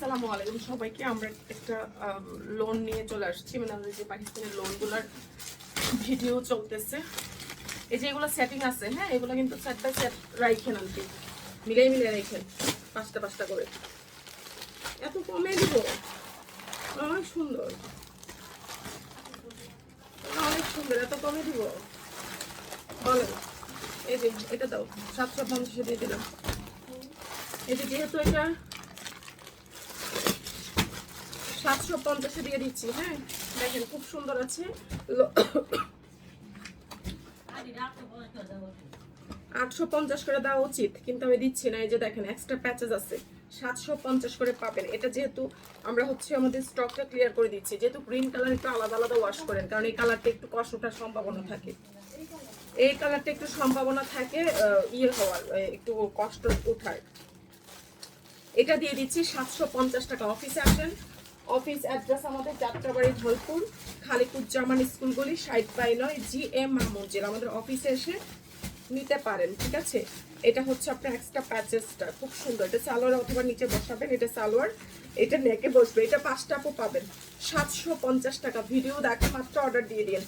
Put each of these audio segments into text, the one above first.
আসসালামু আলাইকুম সবাইকে। আমরা একটা লোন নিয়ে চলে আসছি। মানে আমাদের যে পাকিস্তানের লোনগুলোর ভিডিও চলতেছে। এই যে এগুলো সেটিং আছে হ্যাঁ? এগুলো কিন্তু বাই সেট রাইখেন আর কি মিলাই মিলাই রাইখেন, পাঁচটা পাঁচটা করে। এত কমে দিব? অনেক সুন্দর। অনেক সুন্দর, এত কমে দিব? বলেন। এই যে, এটা দাও, সাতশো পঞ্চাশে দিয়ে দিলাম। এই যে যেহেতু এটা সাতশো পঞ্চাশে দিয়ে দিচ্ছি হ্যাঁ? দেখেন, খুব সুন্দর আছে। আটশো পঞ্চাশ করে দেওয়া উচিত, কিন্তু আমি দিচ্ছি না। এই যে দেখেন এক্সট্রা প্যাচেস আছে। সাতশো পঞ্চাশ করে পাবেন। এটা যেহেতু আমরা হচ্ছে আমাদের স্টকটা ক্লিয়ার করে দিচ্ছি, যেহেতু গ্রিন কালার একটু আলাদা আলাদা ওয়াশ করেন, কারণ এই কালারটা একটু কষ্ট ওঠার সম্ভাবনা থাকে। এই কালারটা একটু সম্ভাবনা থাকে ইয়ে হওয়ার একটু কষ্ট ওঠার এটা দিয়ে দিচ্ছি সাতশো পঞ্চাশ টাকা। অফিসে আসেন অফিস অ্যাড্রেস আমাদের যাত্রাবাড়ি ধলপুর খালিকুজ্জামান স্কুলগুলি সাইড বাই নয়, জি এম মসজিদ আমাদের অফিসে এসে নিতে পারেন, ঠিক আছে? এটা হচ্ছে আপনার এক্সট্রা প্যাচেসটা খুব সুন্দর। এটা সালোয়ার অথবা নিচে বসাবেন, এটা সালোয়ার, এটা নেকে বসবে। এটা পাঁচটা পাবেন। সাতশো পঞ্চাশ টাকা। ভিডিও দেখে মাত্র অর্ডার দিয়ে দিন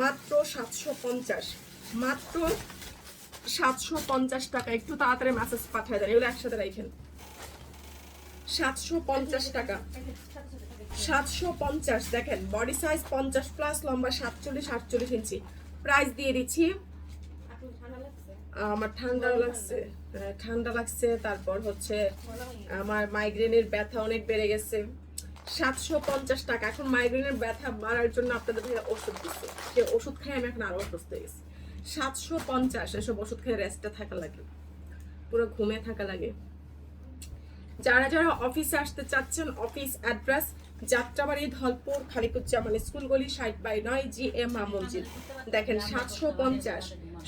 মাত্র সাতশো পঞ্চাশ। মাত্র সাতশো পঞ্চাশ টাকা। একটু তাড়াতাড়ি মেসেজ পাঠিয়ে দেন। এগুলো একসাথে রাখেন। সাতশো পঞ্চাশ টাকা। সাতশো পঞ্চাশ দেখেন বডি সাইজ পঞ্চাশ প্লাস লম্বা সাতচল্লিশ আটচল্লিশ ইঞ্চি। প্রাইস দিয়ে দিচ্ছি। আমার ঠান্ডা লাগছে হ্যাঁ, ঠান্ডা লাগছে তারপর হচ্ছে আমার মাইগ্রেনের ব্যথা অনেক বেড়ে গেছে। সাতশো পঞ্চাশ টাকা। এখন মাইগ্রেনের ব্যথা বাড়ার জন্য আপনাদের ওষুধ দিচ্ছে। সে ওষুধ খাই আমি এখন আরও অসুস্থ হয়ে গেছি। সাতশো পঞ্চাশ এসব ওষুধ খেয়ে রেস্টে থাকা লাগে। পুরো ঘুমে থাকা লাগে। যারা যারা অফিসে আসতে চাচ্ছেন office address Jatrabari, Dholpur, Khalikuzzaman school গলি, ষাট বাই নয়, জি এম মসজিদ। দেখেন, সাতশো পঞ্চাশ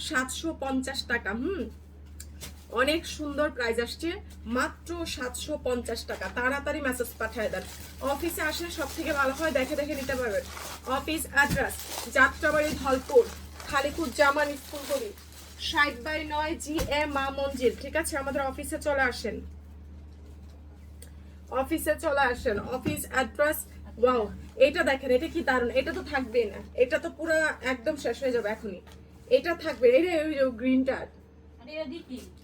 সাতশো পঞ্চাশ টাকা, হুম? অনেক সুন্দর প্রাইজ আসছে, মাত্র সাতশো পঞ্চাশ টাকা। তাড়াতাড়ি মেসেজ পাঠিয়ে দেন। অফিসে আসলে সব থেকে ভালো হয়, দেখে দেখে নিতে পারবেন। Office address Jatrabari, Dholpur, Khalikuzzaman school গলি, ষাট বাই নয়, জি এম মা মঞ্জিল ঠিক আছে, আমাদের অফিসে চলে আসেন। অফিসে চলে আসেন অফিস অ্যাড্রেস ওয়াও এটা দেখেন এটা কি দারুণ এটা তো থাকবেই না এটা তো পুরো একদম শেষ হয়ে যাবে এখনই এটা থাকবে এটা ওই যে গ্রিনটা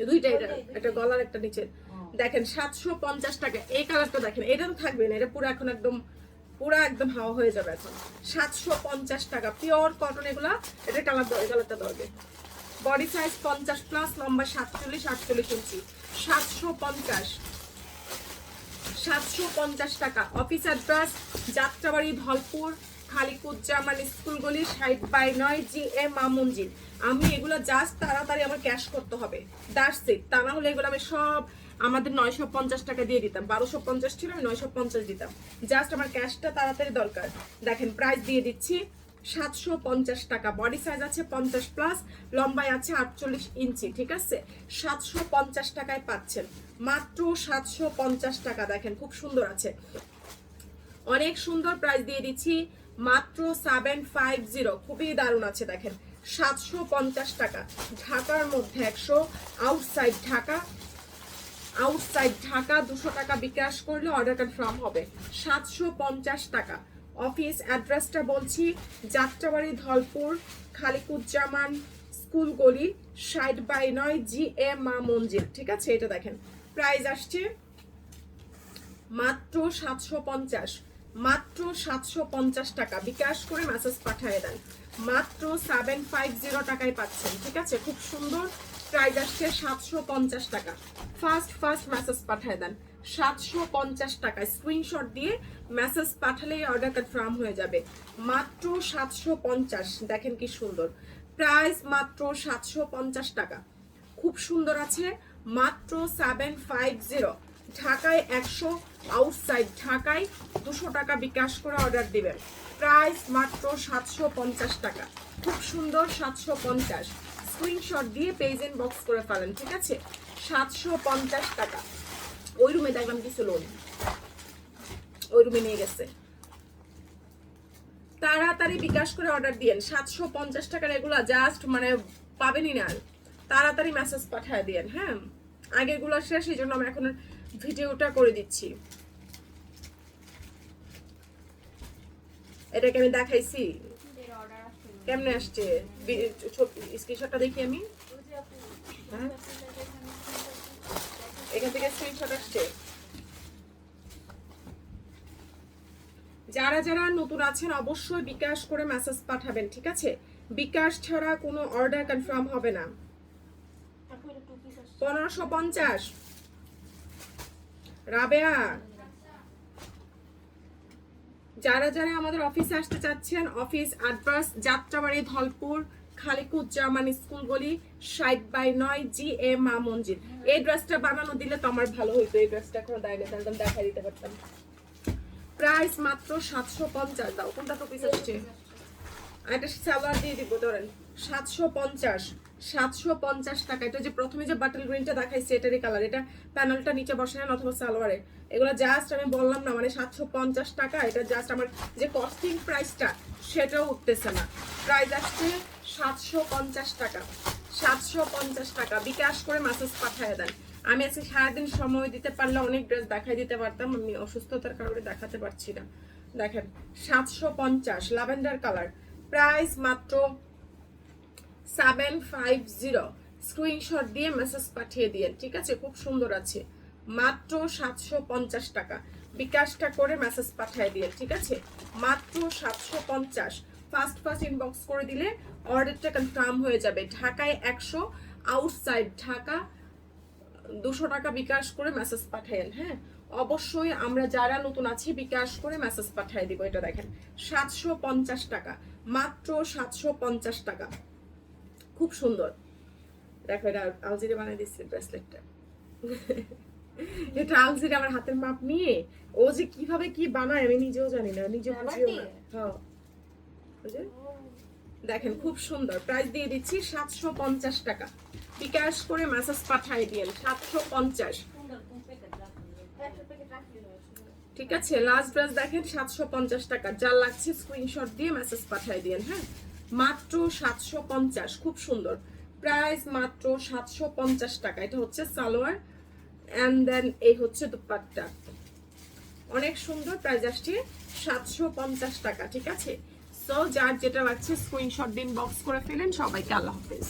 দুইটা এটা একটা গলার একটা নিচে দেখেন সাতশো পঞ্চাশ টাকা এই কালারটা দেখেন এটা তো থাকবে না এটা পুরো এখন একদম পুরো একদম হাওয়া হয়ে যাবে এখন সাতশো পঞ্চাশ টাকা পিওর কটন এগুলা এটা কালার দেওয়া কালারটা দেওয়া বডি সাইজ পঞ্চাশ প্লাস লম্বা সাতচল্লিশ আটচল্লিশ ইঞ্চি সাতশো পঞ্চাশ। সাতশো পঞ্চাশ টাকা। অফিস অ্যাড্রেস, যাত্রাবাড়ি ধলপুর, খালিকুজ্জামান স্কুলগুলি ষাট বাই নয় জি এম মামুনজির আমি এগুলো জাস্ট তাড়াতাড়ি আমার ক্যাশ করতে হবে। দ্যাটস ইট তা না হলে এগুলো আমি সব আমাদের নয়শো পঞ্চাশ টাকা দিয়ে দিতাম। বারোশো পঞ্চাশ ছিল, আমি নয়শো পঞ্চাশ দিতাম। জাস্ট আমার ক্যাশটা তাড়াতাড়ি দরকার। দেখেন প্রাইস দিয়ে দিচ্ছি। সাতশো পঞ্চাশ টাকা। বডি সাইজ আছে পঞ্চাশ প্লাস লম্বায় আছে আটচল্লিশ ইঞ্চি, ঠিক আছে? সাতশো পঞ্চাশ টাকায় পাচ্ছেন। মাত্র সাতশো পঞ্চাশ টাকা, দেখেন, খুব সুন্দর আছে। অনেক সুন্দর প্রাইস দিয়ে দিচ্ছি, মাত্র সেভেন ফাইভ জিরো খুবই দারুণ আছে, দেখেন। সাতশো পঞ্চাশ টাকা, ঢাকার মধ্যে একশো আউটসাইড ঢাকা। আউটসাইড ঢাকা, দুশো টাকা বিকাশ করলে অর্ডার কনফার্ম হবে। সাতশো পঞ্চাশ টাকা। অফিস অ্যাড্রেসটা বলছি যাত্রাবাড়ি ধলপুর, খালিকুজ্জামান, স্কুল গলি, ষাট বাই নয় জি এ মা মঞ্জিল ঠিক আছে? এটা দেখেন। প্রাইস আসছে মাত্র সাতশো পঞ্চাশ। মাত্র সাতশো পঞ্চাশ টাকা। বিকাশ করে মেসেজ পাঠিয়ে দেন। মাত্র সেভেন ফাইভ জিরো টাকায় পাচ্ছেন, ঠিক আছে? খুব সুন্দর। প্রাইস আসছে সাতশো পঞ্চাশ টাকা। ফার্স্ট ফার্স্ট মেসেজ পাঠিয়ে দেন। সাতশো পঞ্চাশ টাকা। স্ক্রিনশট দিয়ে মেসেজ পাঠালেই অর্ডার কনফার্ম হয়ে যাবে। মাত্র সাতশো পঞ্চাশ। দেখেন কি সুন্দর। প্রাইস মাত্র সাতশো পঞ্চাশ টাকা। খুব সুন্দর আছে। মাত্র সেভেন ফাইভ জিরো ঢাকায় একশো আউটসাইড ঢাকায় দুশো টাকা বিকাশ করে অর্ডার দিবেন। প্রাইস মাত্র সাতশো পঞ্চাশ টাকা। খুব সুন্দর সাতশো পঞ্চাশ। স্ক্রিনশট দিয়ে পেজ বক্স করে ফেলেন, ঠিক আছে? সাতশো পঞ্চাশ টাকা। ওই রুমে দেখলাম কিছু লোন ওই রুমে নিয়ে গেছে। তাড়াতাড়ি বিকাশ করে অর্ডার দিয়েন সাতশো পঞ্চাশ টাকার এগুলো জাস্ট মানে পাবেনই না তাড়াতাড়ি মেসেজ পাঠিয়ে দিয়েন হ্যাঁ? আগেরগুলো শেষ, এই জন্য আমি এখন ভিডিওটা করে দিচ্ছি। এটাকে আমি দেখাইছি। কেমনে আসছে? স্ক্রিনশটটা দেখি আমি। হ্যাঁ? যারা যারা নতুন আছেন, অবশ্যই বিকাশ করে মেসেজ পাঠাবেন, ঠিক আছে? বিকাশ ছাড়া কোনো অর্ডার কনফার্ম হবে না। পনেরোশো পঞ্চাশ। রাবেয়া, যারা যারা আমাদের অফিসে আসতে চাচ্ছেন office address Jatrabari Dholpur Khalikuzzaman school গলি ষাট বাই নয় জি এ মা মঞ্জিল। এই ড্রেসটা বানানো দিলে তো আমার ভালো হইতো, এই ড্রেসটা এখনও দেয়নি তাহলে আমি দেখাই দিতে পারতাম। প্রাইস মাত্র সাতশো পঞ্চাশ, দাও, কোনটা তো পিস আসছে? এটা সালোয়ার দিয়ে দিব, ধরেন, সাতশো পঞ্চাশ। সাতশো পঞ্চাশ টাকা। এটা যে প্রথমে যে বাটল গ্রিনটা দেখাইছে, এটারই কালার এটা প্যানেলটা নিচে বসায় অথবা সালোয়ারে। এগুলো জাস্ট আমি বললাম না মানে সাতশো পঞ্চাশ টাকা। এটা জাস্ট আমার যে কস্টিং প্রাইসটা সেটাও উঠতেছে না। প্রাইস আসছে সাতশো পঞ্চাশ টাকা। সাতশো পঞ্চাশ টাকা। বিকাশ করে মেসেজ পাঠিয়ে দেন। আমি আজকে সারাদিন সময় দিতে পারলে অনেক ড্রেস দেখাই দিতে পারতাম। আমি অসুস্থতার কারণে দেখাতে পারছি না। দেখেন, সাতশো পঞ্চাশ ল্যাভেন্ডার কালার প্রাইস মাত্র সেভেন ফাইভ জিরো স্ক্রিনশট দিয়ে মেসেজ পাঠিয়ে দিয়ে ঠিক আছে খুব সুন্দর আছে মাত্র সাতশো পঞ্চাশ টাকা বিকাশটা করে মেসেজ পাঠিয়ে দিয়ে ঠিক আছে মাত্র সাতশো পঞ্চাশ ফার্স্ট ফার্স্ট ইনবক্স করে দিলে অর্ডারটা কনফার্ম হয়ে যাবে ঢাকায় একশো আউটসাইড ঢাকা দুশো টাকা বিকাশ করে মেসেজ পাঠাইন হ্যাঁ অবশ্যই আমরা যারা নতুন আছি বিকাশ করে মেসেজ পাঠিয়ে দিব এটা দেখেন সাতশো পঞ্চাশ টাকা মাত্র সাতশো পঞ্চাশ টাকা খুব সুন্দর। দেখো এটা আলজিরে বানিয়ে দিচ্ছে ব্রেসলেটটা এটা আলজিরে আমার হাতের মাপ নিয়ে ও যে কীভাবে কি বানায় আমি নিজেও জানি না নিজে বুঝিও না। হ্যাঁ। দেখেন খুব সুন্দর প্রাইস দিয়ে দিচ্ছি সাতশো পঞ্চাশ টাকা। বিকাশ করে মেসেজ পাঠাই দিয়েন সাতশো পঞ্চাশ। ঠিক আছে লাস্ট ব্রাশ দেখেন সাতশো পঞ্চাশ টাকা। যা লাগছে স্ক্রিনশট দিয়ে মেসেজ পাঠাই দিয়েন হ্যাঁ? মাত্র সাতশো পঞ্চাশ, খুব সুন্দর। প্রাইস মাত্র সাতশো পঞ্চাশ টাকা। এটা হচ্ছে সালোয়ার অ্যান্ড দেন এই হচ্ছে দুপাট্টা। অনেক সুন্দর প্রাইস আসছে সাতশো পঞ্চাশ টাকা, ঠিক আছে? সো যার যেটা লাগছে স্ক্রিনশট দিন বক্স করে ফেলেন, সবাইকে আল্লাহ হাফেজ।